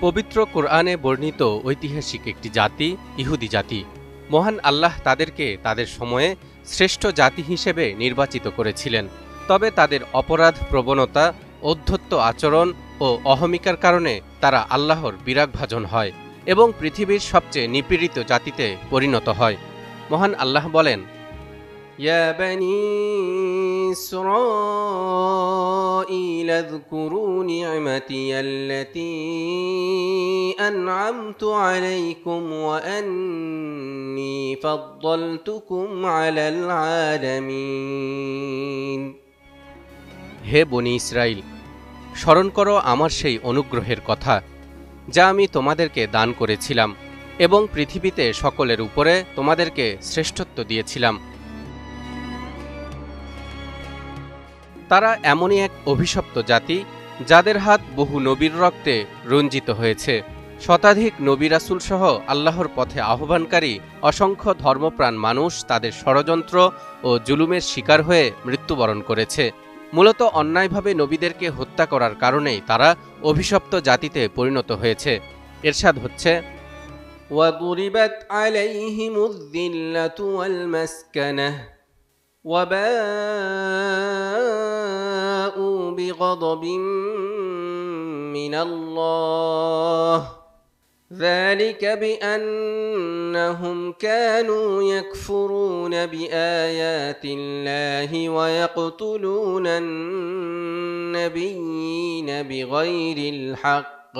পবিত্র কোরআনে বর্ণিত ঐতিহাসিক একটি জাতি ইহুদি জাতি। মহান আল্লাহ তাদেরকে তাদের সময়ে শ্রেষ্ঠ জাতি হিসেবে নির্বাচিত করেছিলেন। তবে তাদের অপরাধ, প্রবণতা, অধ্যত্ত আচরণ ও অহমিকার কারণে তারা আল্লাহর বিরাগভাজন হয় এবং পৃথিবীর সবচেয়ে নিপীড়িত জাতিতে পরিণত হয়। মহান আল্লাহ বলেন يا بني إسرائيل اذكروا نعمتي التي أنعمت عليكم وأني فضلتكم على العالمين হে বনি ইসরাইল স্মরণ করো আমার সেই অনুগ্রহের কথা যা আমি তোমাদেরকে দান করেছিলাম এবং পৃথিবীতে সকলের উপরে তোমাদেরকে শ্রেষ্ঠত্ব দিয়েছিলাম তারা এমনই এক অভিশপ্ত জাতি যাদের হাত বহু নবীর রক্তে রঞ্জিত হয়েছে শতাধিক নবী রাসুল সহ আল্লাহর পথে আহ্বানকারী অসংখ্য ধর্মপ্রাণ মানুষ তাদের ষড়যন্ত্র ও জুলুমের শিকার হয়ে মৃত্যুবরণ করেছে মূলত অন্যায়ভাবে নবীদেরকে হত্যা করার কারণেই তারা অভিশপ্ত জাতিতে পরিণত হয়েছে এরশাদ হচ্ছে وضربت عليهم الذلة والمسكنة وباءوا بغضب من الله. ذلك بأنهم كانوا يكفرون بآيات الله ويقتلون النبيين بغير الحق.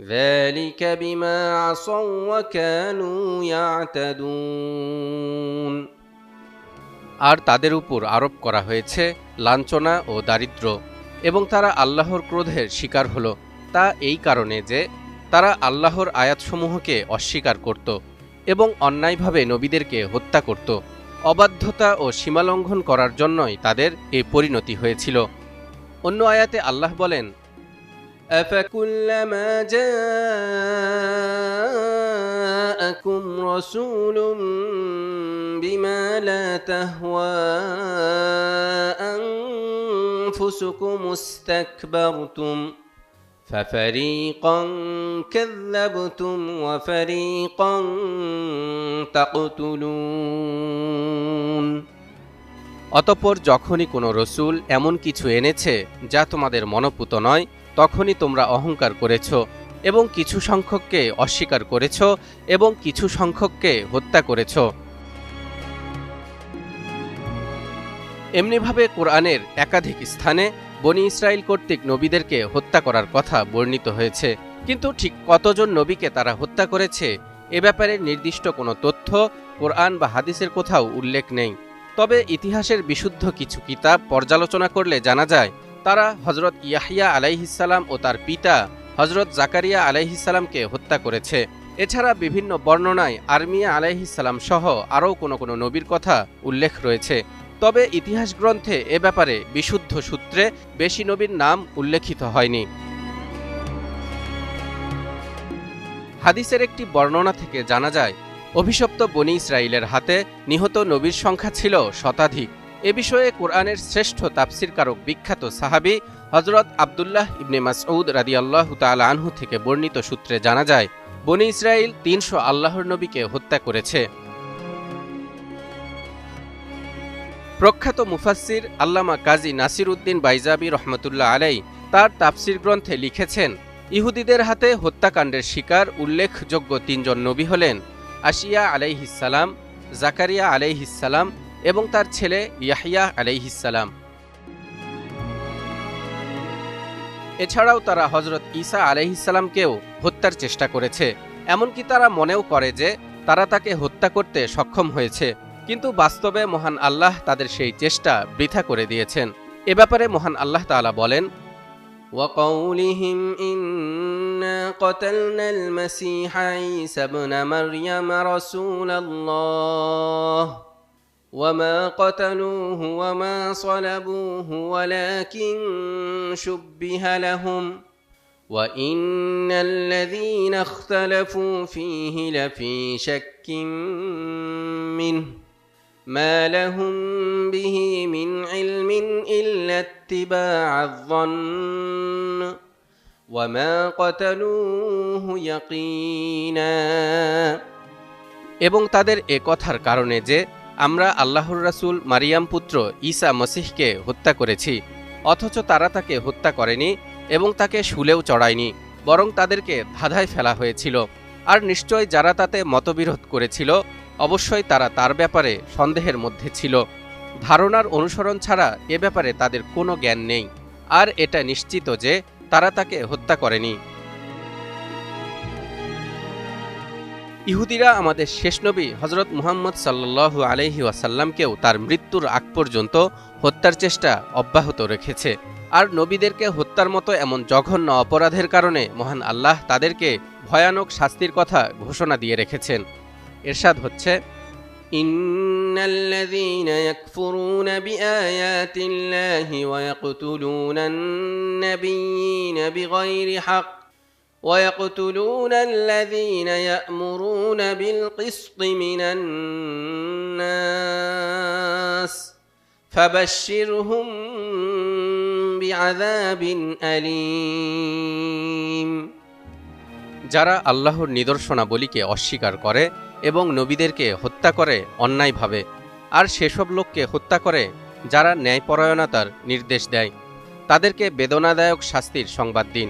ذلك بما عصوا وكانوا يعتدون. আর তাদের উপর আরোপ করা হয়েছে লাঞ্ছনা ও দারিদ্র্য এবং তারা আল্লাহর ক্রোধের শিকার হল তা এই কারণে যে তারা আল্লাহর আয়াতসমূহকে অস্বীকার করত এবং অন্যায়ভাবে নবীদেরকে হত্যা করত অবাধ্যতা ও সীমালঙ্ঘন করার জন্যই তাদের এই পরিণতি হয়েছিল অন্য আয়াতে আল্লাহ বলেন أفكلما جاءكم رسول بما لا تهوى أنفسكم استكبرتم ففريقا كذبتم وفريقا تقتلون অতপর যখনই কোনো রসুল এমন কিছু এনেছে যা তোমাদের মনপুত নয় তখনই তোমরা অহংকার করেছ এবং কিছু সংখ্যককে অস্বীকার করেছ এবং কিছু সংখ্যককে হত্যা করেছ। এমনিভাবে কোরআনের একাধিক স্থানে বনি ইসরায়েল কর্তৃক নবীদেরকে হত্যা করার কথা বর্ণিত হয়েছে। কিন্তু ঠিক কতজন নবীকে তারা হত্যা করেছে, এ ব্যাপারে নির্দিষ্ট কোনো তথ্য কোরআন বা হাদিসের কোথাও উল্লেখ নেই। তবে ইতিহাসের বিশুদ্ধ কিছু কিতাব পর্যালোচনা করলে জানা যায়, তারা হজরত ইয়াহিয়া আলাইহিসাল্লাম ও তার পিতা হজরত জাকারিয়া আলাইহিসাল্লামকে হত্যা করেছে। এছাড়া বিভিন্ন বর্ণনায় আর্মিয়া আলাইহিসাল্লাম সহ আরও কোনো কোনো নবীর কথা উল্লেখ রয়েছে। তবে ইতিহাস গ্রন্থে এ ব্যাপারে বিশুদ্ধ সূত্রে বেশি নবীর নাম উল্লেখিত হয়নি। হাদিসের একটি বর্ণনা থেকে জানা যায়, অভিশপ্ত বনি ইসরায়েলের হাতে নিহত নবীর সংখ্যা ছিল শতাধিক। এ বিষয়ে কোরআনের শ্রেষ্ঠ তাফসিরকারক বিখ্যাত সাহাবি হজরত আবদুল্লাহ ইবনে মাসউদ রাদিয়াল্লাহ তাল আনহু থেকে বর্ণিত সূত্রে জানা যায়, বনি ইসরায়েল তিনশো আল্লাহর নবীকে হত্যা করেছে। প্রখ্যাত মুফাসির আল্লামা কাজী নাসির উদ্দিন বাইজাবি রহমতুল্লাহ আলাই তার তাফসির গ্রন্থে লিখেছেন, ইহুদিদের হাতে হত্যাকাণ্ডের শিকার উল্লেখযোগ্য তিনজন নবী হলেন, আশিয়া আলাইহিসালাম জাকারিয়া আলাইহিসালাম এবং তার ছেলে ইয়াহিয়া আলাইহিসালাম এছাড়াও তারা হজরত ঈসা আলাইহিসাল্লামকেও হত্যার চেষ্টা করেছে এমনকি তারা মনেও করে যে তারা তাকে হত্যা করতে সক্ষম হয়েছে কিন্তু বাস্তবে মহান আল্লাহ তাদের সেই চেষ্টা বৃথা করে দিয়েছেন এ ব্যাপারে মহান আল্লাহ তাআলা বলেন وقولهم إنا قتلنا المسيح عيسى ابن مريم رسول الله وما قتلوه وما صلبوه ولكن شبه لهم وإن الذين اختلفوا فيه لفي شك منه ما لهم به من علم إلا اتباع الظن وما قتلوه يقينا এবং তাদের এ কথার কারণে যে আমরা আল্লাহর রাসূল মারিয়াম পুত্র ঈসা মসিহকে হত্যা করেছি, অথচ তারা তাকে হত্যা করেনি এবং তাকে শুলেও চড়ায়নি, বরং তাদেরকে ধাঁধায় ফেলা হয়েছিল। আর নিশ্চয় যারা তাতে মতবিরোধ করেছিল, অবশ্যই তারা তার ব্যাপারে সন্দেহের মধ্যে ছিল। ধারণার অনুসরণ ছাড়া এ ব্যাপারে তাদের কোনো জ্ঞান নেই। আর এটা নিশ্চিত যে তারা তাকে হত্যা করেনি। ইহুদিরা আমাদের শেষ নবী হজরত মুহাম্মদ সাল্লু আলহি ওয়াসাল্লামকেও তার মৃত্যুর আগ পর্যন্ত হত্যার চেষ্টা অব্যাহত রেখেছে আর নবীদেরকে হত্যার মতো এমন জঘন্য অপরাধের কারণে মহান আল্লাহ তাদেরকে ভয়ানক শাস্তির কথা ঘোষণা দিয়ে রেখেছেন এরশাদ হচ্ছে إن الذين يكفرون بآيات الله ويقتلون النبيين بغير حق ويقتلون الذين يأمرون بالقسط من الناس فبشرهم بعذاب أليم যারা আল্লাহর নিদর্শনাবলীকে অস্বীকার করে এবং নবীদেরকে হত্যা করে অন্যায়ভাবে আর সেসব লোককে হত্যা করে যারা ন্যায়পরায়ণতার নির্দেশ দেয় তাদেরকে বেদনাদায়ক শাস্তির সংবাদ দিন